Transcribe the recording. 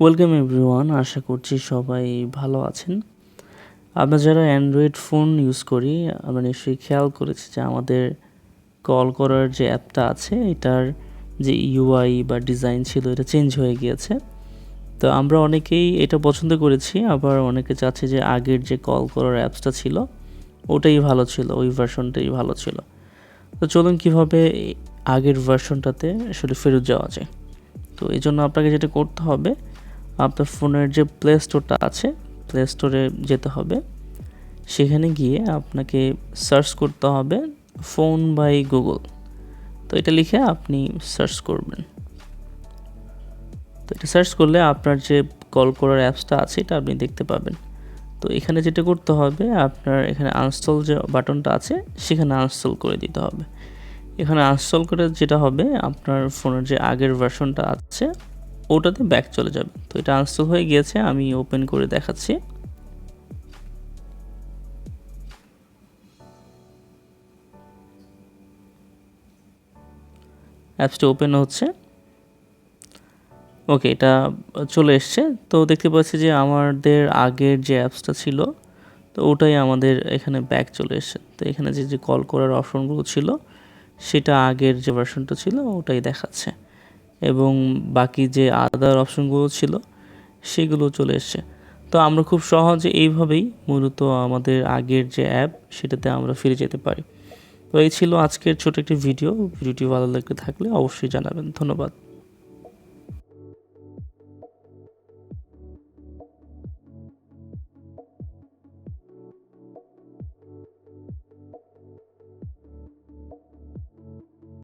Welcome everyone আশা করছি সবাই ভালো আছেন। আমরা যারা অ্যান্ড্রয়েড ফোন ইউজ করি, আমরা নিশ্চয়ই খেয়াল করেছি যে আমাদের কল করার যে অ্যাপটা আছে, এটার যে ইউআই বা ডিজাইন ছিল, এটা চেঞ্জ হয়ে গিয়েছে। তো আমরা অনেকেই এটা পছন্দ করেছি, আবার অনেকে চাচ্ছে যে আগের যে কল করার অ্যাপসটা ছিল, ওটাই ভালো ছিল, ওই ভার্সনটাই ভালো ছিল। তো চলুন কীভাবে আগের ভার্সনটাতে আসলে ফেরত যাওয়া যায়। তো এই জন্য আপনাকে যেটা করতে হবে আপনার ফোনের যে প্লে স্টোরটা আছে প্লে স্টোরে যেতে হবে। সেখানে গিয়ে আপনাকে সার্চ করতে হবে ফোন বাই গুগল তো এটা লিখে আপনি সার্চ করবেন। তো এটা সার্চ করলে আপনার যে কল করার অ্যাপসটা আছে, এটা আপনি দেখতে পাবেন। তো এখানে যেটা করতে হবে, আপনার এখানে আনস্টল যে বাটনটা আছে, সেখানে আনস্টল করে দিতে হবে। এখানে আনস্টল করে যেটা হবে, আপনার ফোনের যে আগের ভার্সনটা আছে ওটাতে ব্যাক চলে যাবে। তো এটা আনস্টল হয়ে গিয়েছে, আমি ওপেন করে দেখাচ্ছি। অ্যাপসটা ওপেন হচ্ছে। ওকে, এটা চলে এসছে। তো দেখতে পাচ্ছি যে আমাদের আগের যে অ্যাপসটা ছিল, তো ওটাই আমাদের এখানে ব্যাক চলে এসছে। তো এখানে যে যে কল করার অপশনগুলো ছিল, সেটা আগের যে ভার্সনটা ছিল, ওটাই দেখাচ্ছে। এবং বাকি যে আদার অপশনগুলো ছিল, সেগুলো চলে এসছে। তো আমরা খুব সহজে এইভাবেই মূলত আমাদের আগের যে অ্যাপ সেটাতে আমরা ফিরে যেতে পারি। তো এই ছিল আজকের ছোট একটি ভিডিও ভিডিওটি ভালো লাগলে থাকলে অবশ্যই জানাবেন। ধন্যবাদ।